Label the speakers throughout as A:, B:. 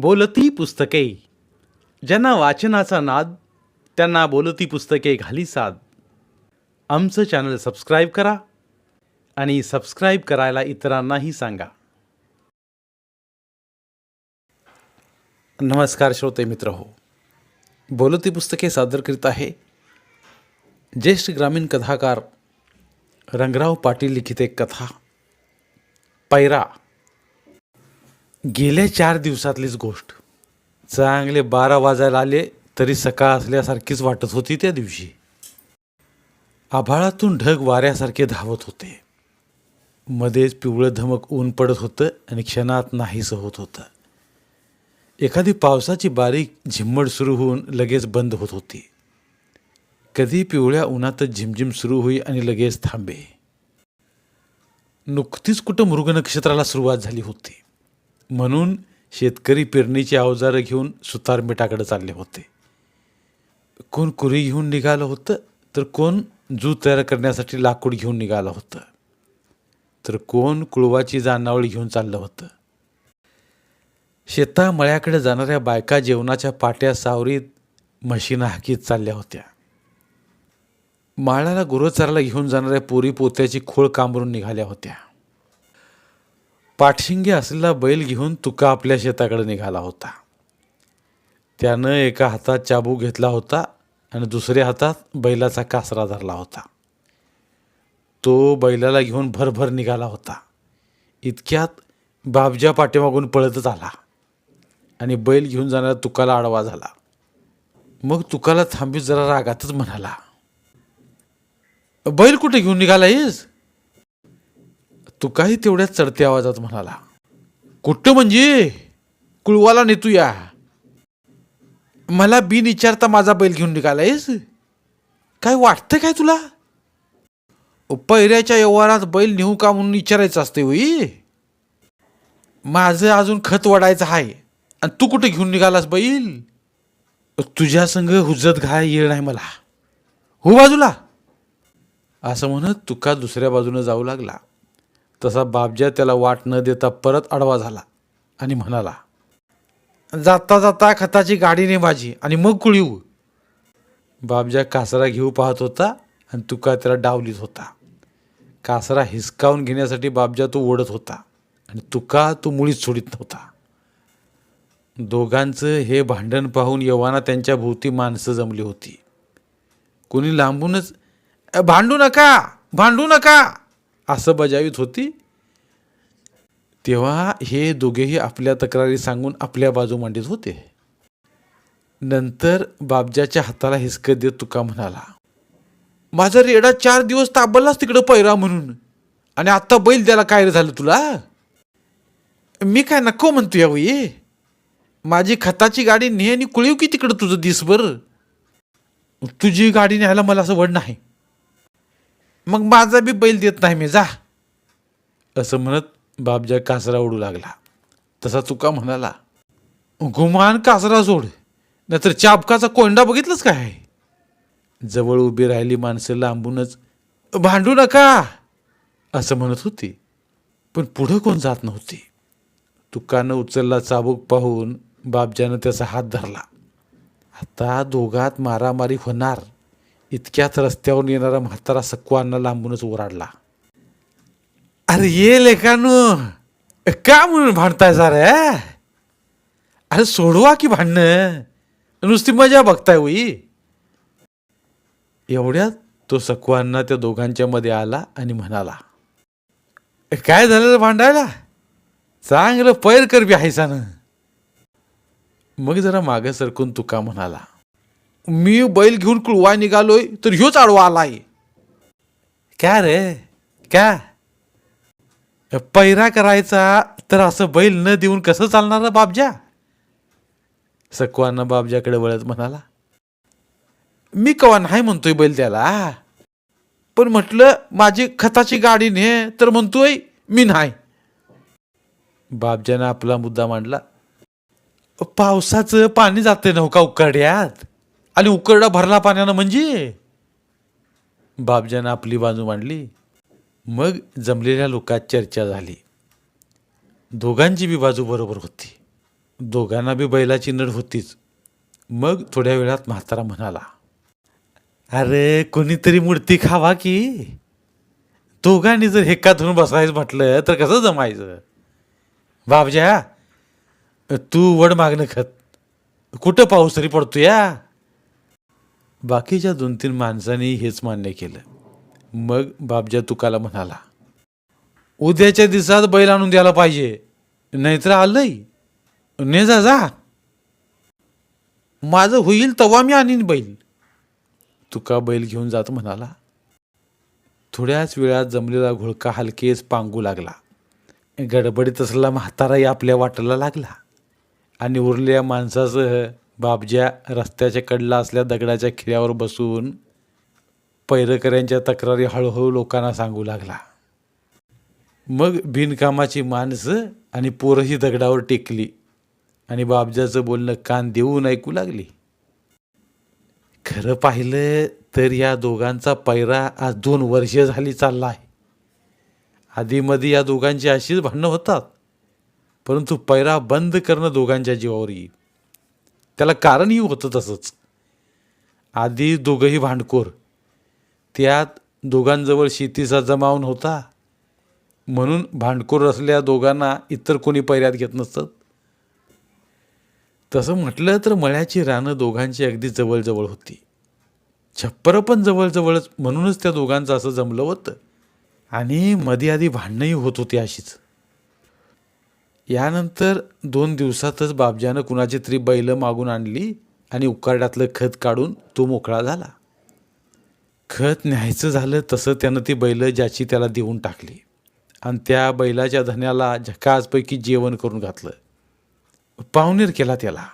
A: बोलती पुस्तके. ज्यांना वाचनाचा नाद त्यांना बोलती पुस्तके घाली साद. आमचं चॅनल सबस्क्राईब करा आणि सबस्क्राईब करायला इतरांनाही सांगा. नमस्कार श्रोते मित्र हो. बोलती पुस्तके सादर करीत आहे ज्येष्ठ ग्रामीण कथाकार रंगराव पाटील लिखित एक कथा पैरा. गेल्या चार दिवसातलीच गोष्ट. चांगले बारा वाजायला आले तरी सकाळ असल्यासारखीच वाटत होती त्या दिवशी. आभाळातून ढग वाऱ्यासारखे धावत होते. मध्येच पिवळं धमक ऊन पडत होतं आणि क्षणात नाहीसं होत होतं. एखादी पावसाची बारीक झिम्मड सुरू होऊन लगेच बंद होत होती. कधी पिवळ्या उन्हातच झिमझिम सुरू होई आणि लगेच थांबे. नुकतीच कुठं मृग नक्षत्राला सुरुवात झाली होती. म्हणून शेतकरी पेरणीची अवजारं घेऊन सुतारमिठाकडे चालले होते. कोण कुरी घेऊन निघालं होतं तर कोण जू तयार करण्यासाठी लाकूड घेऊन निघालं होतं. तर कोण कुळवाची जानावळी घेऊन चाललं होतं. शेता मळ्याकडे जाणाऱ्या बायका जेवणाच्या पाट्या सावरीत म्हशीनं हाकीत चालल्या होत्या. माळाला गुरंचाराला घेऊन जाणाऱ्या पोरी पोत्याची खोळ कांबरून निघाल्या होत्या. पाठशिंगे असलेला बैल घेऊन तुका आपल्या शेताकडे निघाला होता. त्यानं एका हातात चाबू घेतला होता आणि दुसऱ्या हातात बैलाचा कासरा धरला होता. तो बैलाला घेऊन भरभर निघाला होता. इतक्यात बाबजा पाठीमागून पळतच आला आणि बैल घेऊन जाणारा तुकाला आडवा झाला. मग तुकाला थांबीत जरा रागातच म्हणाला बैल कुठे घेऊन निघालायस तुकाही तेवढ्याच चढत्या आवाजात म्हणाला कुठं म्हणजे? कुळवाला नेतू या मला बिन विचारता माझा बैल घेऊन निघालायस? काय वाटतं काय तुला? पैऱ्याच्या व्यवहारात बैल नेऊ का म्हणून विचारायचं असते होई? माझं अजून खत वाढायचं आहे. आणि तू कुठे घेऊन निघालास बैल? तुझ्या संग हुज्जत घाय येळ नाही मला. हो बाजूला. असं म्हणत तुका दुसऱ्या बाजूनं जाऊ लागला. तसा बाबज्या त्याला वाट न देता परत आडवा झाला आणि म्हणाला जाता जाता खताची गाडीने माझी आणि मग कुळीव बाबज्या कासरा घेऊ पाहत होता आणि तुका त्याला डावलीत होता. कासरा हिसकावून घेण्यासाठी बाबजा तो ओढत होता आणि तुका तो मुळीच सोडित नव्हता. दोघांचं हे भांडण पाहून यवाना त्यांच्या भोवती माणसं जमली होती. कोणी लांबूनच भांडू नका भांडू नका. असं बजावीत होती? तेव्हा हे दोघेही आपल्या तक्रारी सांगून आपल्या बाजू मांडीत होते. नंतर बाबजाच्या हाताला हिसकत देत तुका म्हणाला माझा रेडा चार दिवस ताबललाच तिकडं पैरा म्हणून. आणि आत्ता बैल द्यायला काय रे झालं तुला? मी काय नको म्हणतो यावई माझी खताची गाडी ने आणि कुळीव की तिकडं तुझं दिसभर? तुझी गाडी न्यायला मला असं वड नाही. मग माझा बी बैल देत नाही मी जा. असं म्हणत बाबजा कासरा ओढू लागला. तसा चुका म्हणाला गुमान कासरा सोड नाहीतर चाबकाचा कोंडा बघितलंच काय? जवळ उभी राहिली माणसं लांबूनच भांडू नका असं म्हणत होती. पण पुढं कोण जात नव्हती. तुकानं उचलला चाबूक पाहून बाबजानं त्याचा हात धरला. आता दोघात मारामारी होणार. इतक्यात रस्त्यावरून येणारा म्हातारा सक्वांना लांबूनच ओराडला. अरे ये लेखानो का म्हणून भांडताय सारे अरे सोडवा की भांडणं. नुसती मजा बघताय होई. एवढ्यात तो सक्वांना त्या दोघांच्या मध्ये आला आणि म्हणाला काय झालं भांडायला? चांगलं पैर कर बी हायसानं मग जरा मागं सरकून तुका म्हणाला मी बैल घेऊन कुळवा निघालोय तर ह्योच आडवा आलाय. काय रे? क्या? पैरा करायचा तर असं बैल न देऊन कसं चालणार रे बाबजा सकवानं बाबजाकडे वळत म्हणाला मी कवा नाही म्हणतोय बैल त्याला. पण म्हटलं माझी खताची गाडी ने तर म्हणतोय मी नाही. बाबजानं आपला मुद्दा मांडला पावसाचं पाणी जाते नौका उकाड्यात? आणि उकरडा भरला पाण्यानं म्हणजे? बाबजानं आपली बाजू मांडली. मग जमलेल्या लोकात चर्चा झाली. दोघांची बी बाजू बरोबर होती. दोघांना बी बैलाची नड होतीच. मग थोड्या वेळात म्हातारा म्हणाला अरे कोणीतरी मूर्ती खावा की? दोघांनी जर हेक्का धरून बसायचं म्हटलं तर कसं जमायचं? बाबज्या तू वड मागणं खत. कुठं पाऊस तरी पडतो या बाकीच्या दोन तीन माणसांनी हेच मान्य केलं. मग बाबजा तुकाला म्हणाला उद्याच्या दिवसात बैल आणून द्यायला पाहिजे नाहीतर आलंय. ने जा जा माझं होईल तवा मी आणीन बैल. तुका बैल घेऊन जात म्हणाला. थोड्याच वेळात जमलेला घोळका हलकेच पांगू लागला. गडबडीत असलेला म्हाताराही आपल्या वाटेला लागला आणि उरलेल्या माणसासह बाबज्या रस्त्याच्या कडला असल्या दगडाच्या खिऱ्यावर बसून पैरकऱ्यांच्या तक्रारी हळूहळू लोकांना सांगू लागला. मग बिनकामाची माणसं आणि पोरंही दगडावर टेकली आणि बाबजाचं बोलणं कान देऊन ऐकू लागली. खरं पाहिलं तर या दोघांचा पैरा आज दोन वर्ष झाली चालला आहे. आधीमध्ये या दोघांची अशीच भांडणं होतात परंतु पैरा बंद करणं दोघांच्या जीवावर येईल. त्याला कारणही होतं तसंच. आधी दोघंही भांडखोर. त्यात दोघांजवळ शेतीचा जमावून होता. म्हणून भांडखोर असल्या दोघांना इतर कोणी पैऱ्यात घेत नसतं. तसं म्हटलं तर मळ्याची रानं दोघांची अगदी जवळजवळ होती. छप्परं पण जवळजवळच म्हणूनच त्या दोघांचं असं जमलं होतं. आणि मध्ये आधी भांडणंही होत होती अशीच. यानंतर दोन दिवसातच बाबजानं कुणाची तरी बैलं मागून आणली आणि उकारड्यातलं खत काढून तो मोकळा झाला. खत न्यायचं झालं तसं त्यानं ती बैलं ज्याची त्याला देऊन टाकली. आणि त्या बैलाच्या धन्याला झकाजपैकी जेवण करून घातलं. पावणीर केला त्याला.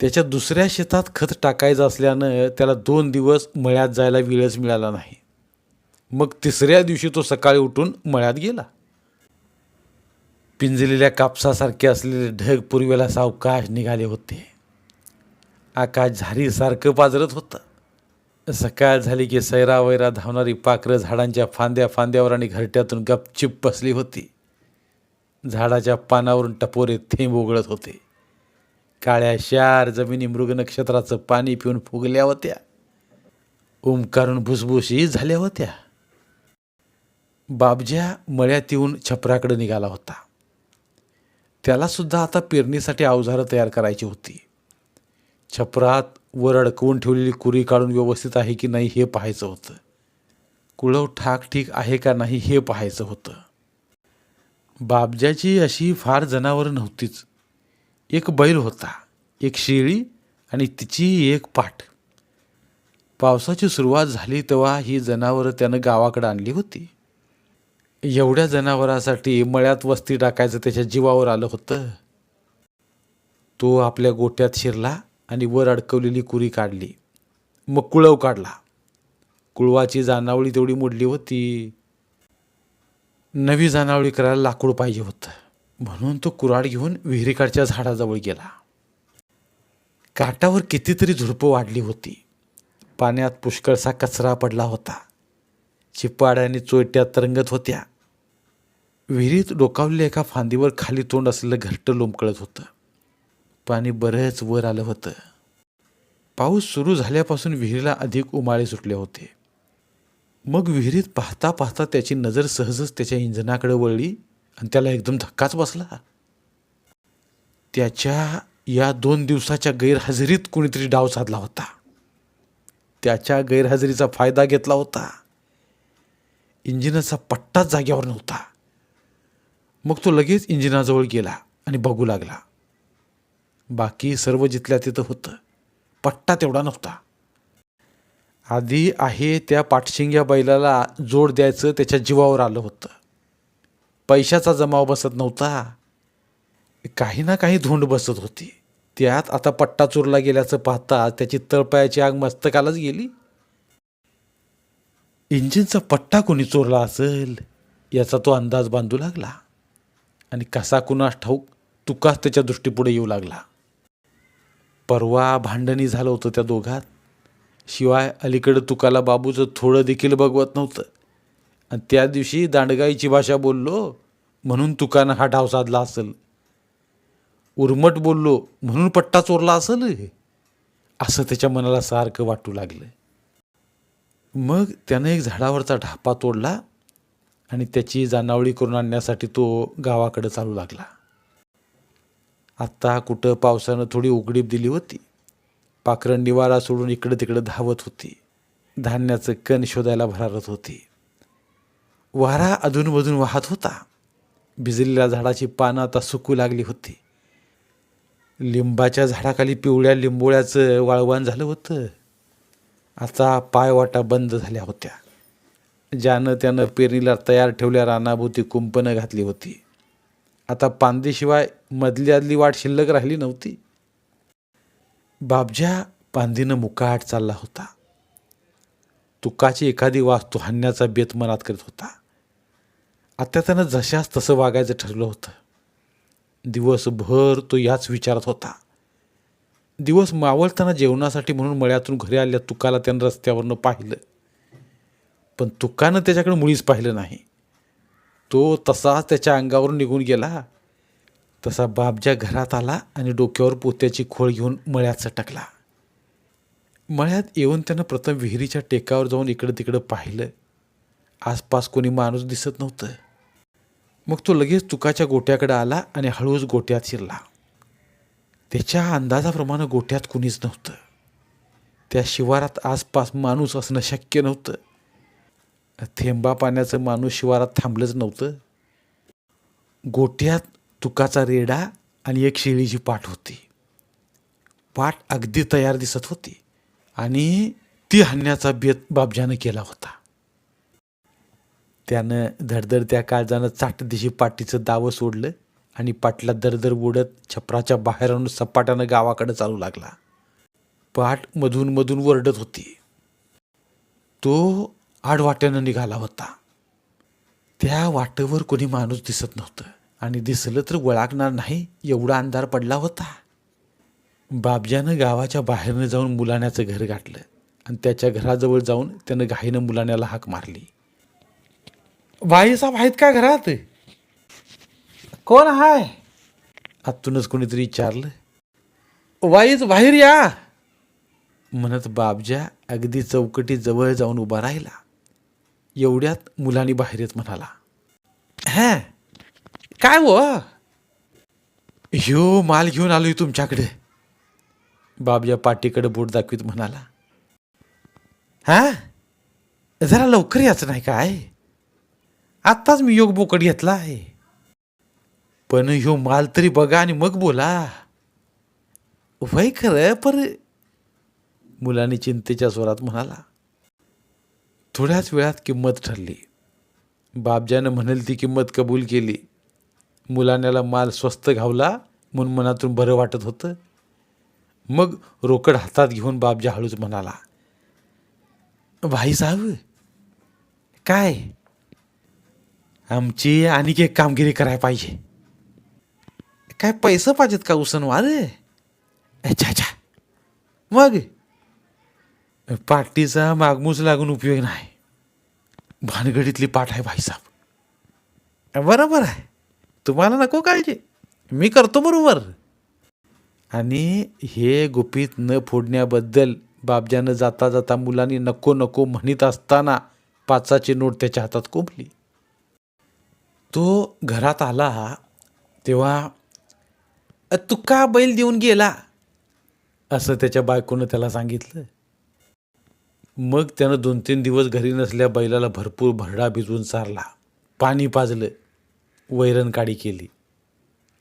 A: त्याच्या दुसऱ्या शेतात खत टाकायचं असल्यानं त्याला दोन दिवस मळ्यात जायला वेळच मिळाला नाही. मग तिसऱ्या दिवशी तो सकाळी उठून मळ्यात गेला. पिंजलेल्या कापसासारखे असलेले ढग पूर्वेला सावकाश निघाले होते. आकाश झारीसारखं पाजरत होतं. सकाळ झाली की सैरावैरा धावणारी पाखरं झाडांच्या फांद्या फांद्यावर आणि घरट्यातून गपचिप बसली होती. झाडाच्या पानावरून टपोरे थेंब उगळत होते. काळ्या शार जमिनी मृग नक्षत्राचं पाणी पिऊन फुगल्या होत्या. उमकारून भुसभुशी झाल्या होत्या. बाबज्या मळ्यात येऊन छपराकडे निघाला होता. त्यालासुद्धा आता पेरणीसाठी अवजारं तयार करायची होती. छपरात वर अडकवून ठेवलेली कुरी काढून व्यवस्थित आहे की नाही हे पाहायचं होतं. कुळव ठाक ठीक आहे का नाही हे पाहायचं होतं. बाबजाची अशी फार जनावरं नव्हतीच. एक बैल होता एक शेळी आणि तिची एक पाठ पावसाची सुरुवात झाली तेव्हा ही जनावरं त्यानं गावाकडे आणली होती. एवढ्या जनावरासाठी मळ्यात वस्ती टाकायचं त्याच्या जीवावर आलं होतं. तो आपल्या गोट्यात शिरला आणि वर अडकवलेली कुरी काढली. मग कुळव काढला. कुळवाची जानावळी तेवढी मोडली होती. नवी जानावळी करायला लाकूड पाहिजे होतं. म्हणून तो कुऱ्हाड घेऊन विहिरीकडच्या झाडाजवळ गेला. काटावर कितीतरी झुडपं वाढली होती. पाण्यात पुष्कळसा कचरा पडला होता. चिपाड आणि चोयट्या तरंगत होत्या. विहिरीत डोकावलेल्या एका फांदीवर खाली तोंड असलेलं घरटं लोंबकळत होतं. पाणी बरंच वर आलं होतं. पाऊस सुरू झाल्यापासून विहिरीला अधिक उमाळे सुटले होते. मग विहिरीत पाहता पाहता त्याची नजर सहजच त्याच्या इंजनाकडे वळली आणि त्याला एकदम धक्काच बसला. त्याच्या या दोन दिवसाच्या गैरहजेरीत कोणीतरी डाव साधला होता. त्याच्या गैरहजेरीचा फायदा घेतला होता. इंजिनाचा पट्टाच जाग्यावर नव्हता मग तो लगेच इंजिनाजवळ गेला आणि बघू लागला. बाकी सर्व जिथल्या तिथं होतं. पट्टा तेवढा नव्हता. आधी आहे त्या पाठशिंग्या बैलाला जोड द्यायचं त्याच्या जीवावर आलं होतं. पैशाचा जमाव बसत नव्हता. काही ना काही धोंड बसत होती. त्यात आता पट्टा चोरला गेल्याचं पाहता त्याची तळपायाची आग मस्तकालाच गेली. इंजिनचा पट्टा कोणी चोरला असेल याचा तो अंदाज बांधू लागला. आणि कसा कुणास ठाऊक तुकाच त्याच्या दृष्टीपुढे येऊ लागला. परवा भांडणी झालं होतं त्या दोघात. शिवाय अलीकडं तुकाला बाबूचं थोडं देखील बघवत नव्हतं. आणि त्या दिवशी दांडगाईची भाषा बोललो म्हणून तुकानं हा ढाव साधला असेल. उर्मट बोललो म्हणून पट्टा चोरला असेल असं त्याच्या मनाला सारखं वाटू लागलं. मग त्यानं एक झाडावरचा ढापा तोडला आणि त्याची जानावळी करून आणण्यासाठी तो गावाकडे चालू लागला. आत्ता कुठं पावसानं थोडी उघडीप दिली होती. पाखरं निवारा सोडून इकडं तिकडं धावत होती. धान्याचं कण शोधायला भरारत होती. वारा अधूनमधून वाहत होता. भिजलेल्या झाडाची पानं आता सुकू लागली होती. लिंबाच्या झाडाखाली पिवळ्या लिंबोळ्याचं वाळवण झालं होतं. आता पायवाटा बंद झाल्या होत्या. ज्यानं त्यानं पेरणीला तयार ठेवल्या रानाभोवती कुंपणं घातली होती. आता पांदीशिवाय मधली आदली वाट शिल्लक राहिली नव्हती. बाबज्या पांदीनं मुकाट चालला होता. तुकाची एखादी वास्तू हाणण्याचा बेत मनात करीत होता. आता त्यानं जशास तसं वागायचं ठरलं होतं. दिवसभर तो याच विचारात होता. दिवस मावळताना जेवणासाठी म्हणून मळ्यातून घरी आल्या तुकाला त्यानं रस्त्यावरनं पाहिलं. पण तुकानं त्याच्याकडे मुळीच पाहिलं नाही. तो तसाच त्याच्या अंगावरून निघून गेला. तसा बाबज्या घरात आला आणि डोक्यावर पोत्याची खोळ घेऊन मळ्यात सटकला. मळ्यात येऊन त्यानं प्रथम विहिरीच्या टेकावर जाऊन इकडं तिकडं पाहिलं. आसपास कोणी माणूस दिसत नव्हतं. मग तो लगेच तुकाच्या गोट्याकडे आला आणि हळूच गोट्यात शिरला. त्याच्या अंदाजाप्रमाणे गोठ्यात कुणीच नव्हतं. त्या शिवारात आसपास माणूस असणं शक्य नव्हतं. थेंबा पाण्याचं माणूस शिवारात थांबलंच नव्हतं. गोठ्यात तुकाचा रेडा आणि एक शेळीची पाठ होती. पाठ अगदी तयार दिसत होती आणि ती हाणण्याचा बेत बाबजानं केला होता. त्यानं धडधड त्या काळजानं चाटदिशी पाठीचं दावं सोडलं. आणि पाटला दरदर उडत छपराच्या बाहेर आणून सपाट्यानं गावाकडे चालू लागला. पाट मधून मधून वरडत होती. तो आडवाट्यानं निघाला होता. त्या वाटेवर कोणी माणूस दिसत नव्हतं आणि दिसलं तर वळागणार नाही एवढा अंधार पडला होता. बाबजानं गावाच्या बाहेरनं जाऊन मुलाण्याचं घर गाठलं आणि त्याच्या घराजवळ जाऊन त्यानं घाईनं मुलाण्याला हाक मारली. बाईसाहेब आहेत का घरात? कोण हाय? आतूनच कोणीतरी विचारलं. वाईच बाहेर या. म्हणत बाबजा अगदी चौकटी जवळ जाऊन उभा राहिला. एवढ्यात मुलांनी बाहेर येत म्हणाला हॅ काय व ह्यो माल घेऊन आलोय तुमच्याकडे. बाबजा पाठीकडे बोट दाखवीत म्हणाला हा जरा लवकर याचं नाही काय? आत्ताच मी योग बोकड घेतला आहे. पण ह्यो माल तरी बघा आणि मग बोला. वय खरं पर मुलाने चिंतेच्या स्वरात म्हणाला थोड्याच वेळात किंमत ठरली. बाबजानं म्हणेल ती किंमत कबूल केली. मुलाण्याला माल स्वस्त घावला म्हणून मनातून बरं वाटत होतं. मग रोकड हातात घेऊन बाबजा हळूच म्हणाला भाई साहेब काय? आमची आणखी एक कामगिरी करायला पाहिजे. काय पैसे पाहिजेत का उसनवार अच्छा अच्छा मग? पाठीचा मागमूस लागून उपयोग नाही. भानगडीतली पाठ आहे भाईसाहेब बरोबर आहे. तुम्हाला नको काळजी. मी करतो बरोबर आणि हे गुपित न फोडण्याबद्दल बाबजानं जाता जाता मुलांनी नको नको म्हणत असताना पाचाची नोट त्याच्या हातात कोंबली. तो घरात आला तेव्हा तू का बैल देऊन गेला. असं त्याच्या बायकोनं त्याला सांगितलं. मग त्यानं दोन तीन दिवस घरी नसल्या बैलाला भरपूर भरडा भिजवून चारला. पाणी पाजलं. वैरण काडी केली.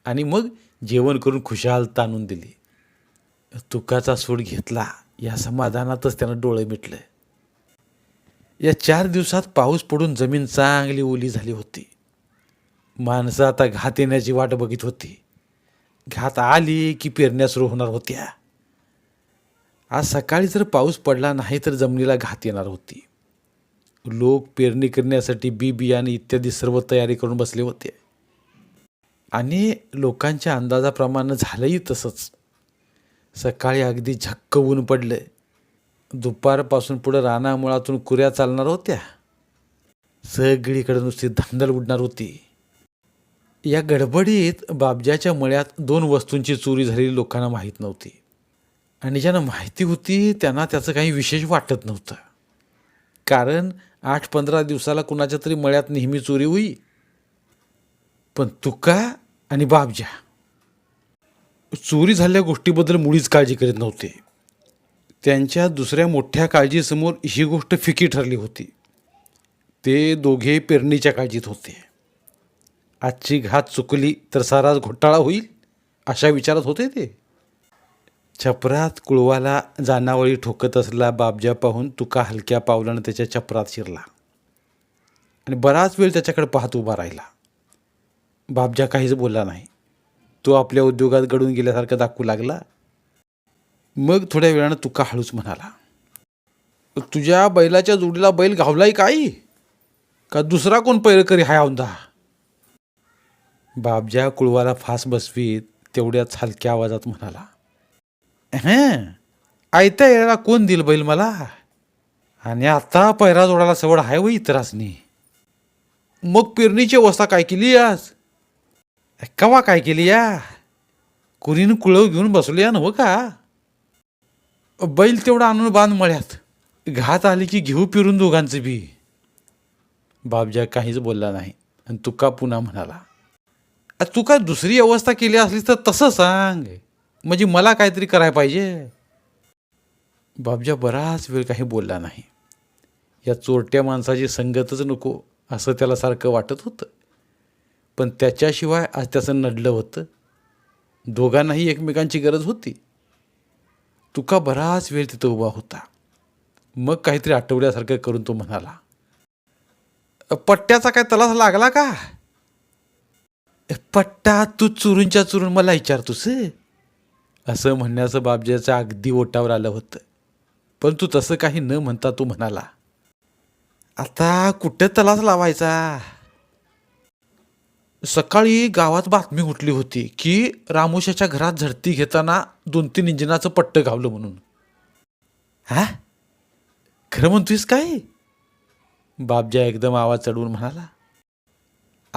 A: आणि मग जेवण करून खुशाल ताणून दिली. तुकाचा सूड घेतला. या समाधानातच त्यानं डोळे मिटलं. या चार दिवसात पाऊस पडून जमीन चांगली ओली झाली होती. माणसं आता घात येण्याची वाट बघित होती. घात आली की पेरण्या सुरू होणार होत्या. आज सकाळी जर पाऊस पडला नाही तर जमिनीला घात येणार होती. लोक पेरणी करण्यासाठी बी बियाणे इत्यादी सर्व तयारी करून बसले होते. आणि लोकांच्या अंदाजाप्रमाणे झालंही तसंच. सकाळी अगदी झक्क ऊन पडलं. दुपारपासून पुढं रानामुळातून कुऱ्या चालणार होत्या. सगळीकडे नुसती धांदल उडणार होती. या गडबडीत बाबजाच्या मळ्यात दोन वस्तूंची चोरी झालेली लोकांना माहीत नव्हती. आणि ज्यांना माहिती होती त्यांना त्याचं काही विशेष वाटत नव्हतं. कारण आठ पंधरा दिवसाला कुणाच्या तरी मळ्यात नेहमी चोरी होई. पण तुका आणि बाबजा चोरी झालेल्या गोष्टीबद्दल मुळीच काळजी करीत नव्हते. त्यांच्या दुसऱ्या मोठ्या काळजीसमोर ही गोष्ट फिकी ठरली होती. ते दोघे पेरणीच्या काळजीत होते. आजची घात चुकली तर सारा घोटाळा होईल अशा विचारात होते ते. छपरात कुळवाला जानावळी ठोकत असला बाबजा पाहून तुका हलक्या पावलानं त्याच्या छपरात शिरला. आणि बराच वेळ त्याच्याकडे पाहत उभा राहिला. बाबजा काहीच बोलला नाही. तो आपल्या उद्योगात गडून गेल्यासारखा दाखवू लागला. मग थोड्या वेळानं तुका हळूच म्हणाला तुझ्या बैलाच्या जोडीला बैल घावलाय काही का दुसरा कोण पैरकरी हाय औंधा? बाबज्या कुळवाला फास बसवीत तेवढ्याच हलक्या आवाजात म्हणाला हं आयत्या यायला कोण दिल बैल मला? आणि आता पैरा जोडाला सवड आहे व इतरासनी. मग पेरणीची अवस्था काय केली आज? कवा काय केली या? कुरीनं कुळव घेऊन बसलो या नव का? बैल तेवढा आणून बांध मळ्यात. घात आली की घेऊ पिरून दोघांचं बी. बाबजा काहीच बोलला नाही. आणि तुका पुन्हा म्हणाला तू काय दुसरी अवस्था केली असली तर तसं सांग. म्हणजे मला काहीतरी करायला पाहिजे. बाबजा बराच वेळ काही बोलला नाही. या चोरट्या माणसाची संगतच नको असं त्याला सारखं वाटत होतं. पण त्याच्याशिवाय आज त्याचं नडलं होतं. दोघांनाही एकमेकांची गरज होती. तुका बराच वेळ तिथं उभा होता. मग काहीतरी आठवल्यासारखं करून तो म्हणाला पट्ट्याचा काय तलास लागला का? पट्टा तू चुरूनच्या चुरून मला विचारतोस असं म्हणण्याचं बाबजाचं अगदी ओटावर आलं होतं. पण तू तसं काही न म्हणता तू म्हणाला आता कुठं तलास लावायचा? सकाळी गावात बातमी उठली होती की रामोशाच्या घरात झडती घेताना दोन तीन इंजिनाचं पट्ट घावलं म्हणून. हा? खरं म्हणतोयस काय? बाबजा एकदम आवाज चढवून म्हणाला.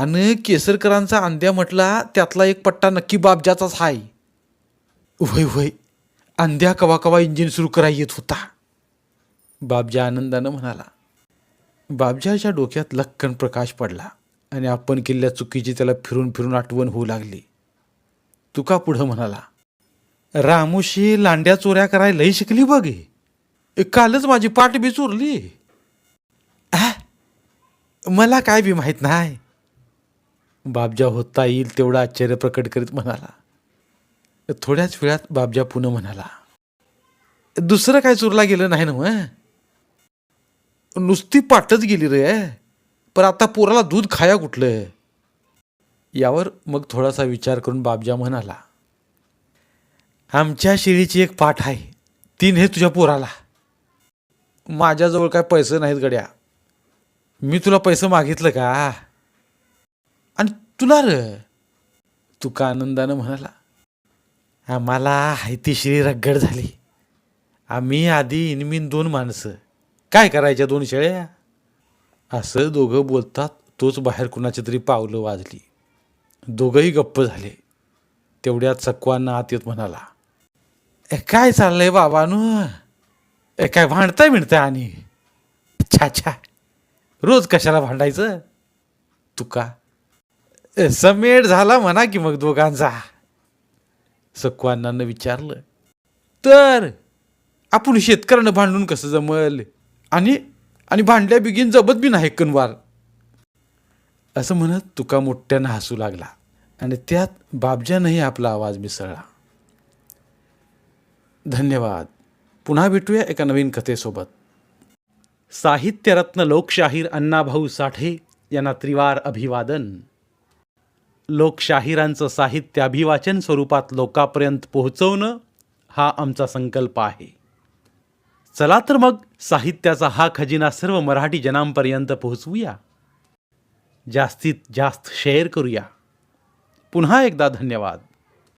A: आणि केसरकरांचा अंद्या म्हटला त्यातला एक पट्टा नक्की बाबजाचाच हाय. वय वय अंध्या कवा कवा इंजिन सुरू कराय येत होता. बाबजा आनंदानं म्हणाला बाबजाच्या डोक्यात लक्कन प्रकाश पडला आणि आपण केलेल्या चुकीची त्याला फिरून फिरून आठवण होऊ लागली. तुका पुढं म्हणाला रामोशी लांड्या चोऱ्या करायला लई शिकली बघ कालच माझी पाठ बी चोरली मला काय बी माहीत नाही. बाबजा होता येईल तेवढं आश्चर्य प्रकट करीत म्हणाला. थोड्याच वेळात बाबजा पुन्हा म्हणाला दुसरं काय चुरला गेलं नाही ना मग नुसती पाटच गेली रे. पण आता पोराला दूध खाया कुठलं? यावर मग थोडासा विचार करून बाबजा म्हणाला आमच्या शेळीची एक पाठ आहे. तीन हे तुझ्या पोराला. माझ्याजवळ काय पैसे नाहीत गड्या. मी तुला पैसे मागितलं का? तुला र तुका आनंदानं म्हणाला आम्हाला हायती रगड झाली. आम्ही आधी इनमिन दोन माणसं. काय करायच्या दोन शेळ्या? असं दोघं बोलतात तोच बाहेर कुणाची तरी पावलं वाजली. दोघंही गप्प झाले. तेवढ्यात चकवांना आत येत म्हणाला "ए, काय चाललंय बाबानू? ए काय भांडताय मिळतंय आणि? छा छा. रोज कशाला भांडायचं? तुका समेट झाला म्हणा की मग दोघांचा. सकवानानं विचारलं तर आपण शेतकऱ्यानं भांडून कसं जमल? आणि आणि भांडल्या बिगीन जमत बी नाही कनवार. असं म्हणत तुका मोठ्यानं हसू लागला आणि त्यात बाबजानंही आपला आवाज मिसळला. धन्यवाद. पुन्हा भेटूया एका नवीन कथेसोबत. साहित्यरत्न लोकशाहीर अण्णाभाऊ साठे यांना त्रिवार अभिवादन. लोकशाहिरांचं साहित्य अभिवाचन स्वरूपात लोकापर्यंत पोहोचवणं हा आमचा संकल्प आहे. चला तर मग साहित्याचा हा खजिना सर्व मराठी जनांपर्यंत पोहोचवूया. जास्तीत जास्त शेअर करूया. पुन्हा एकदा धन्यवाद.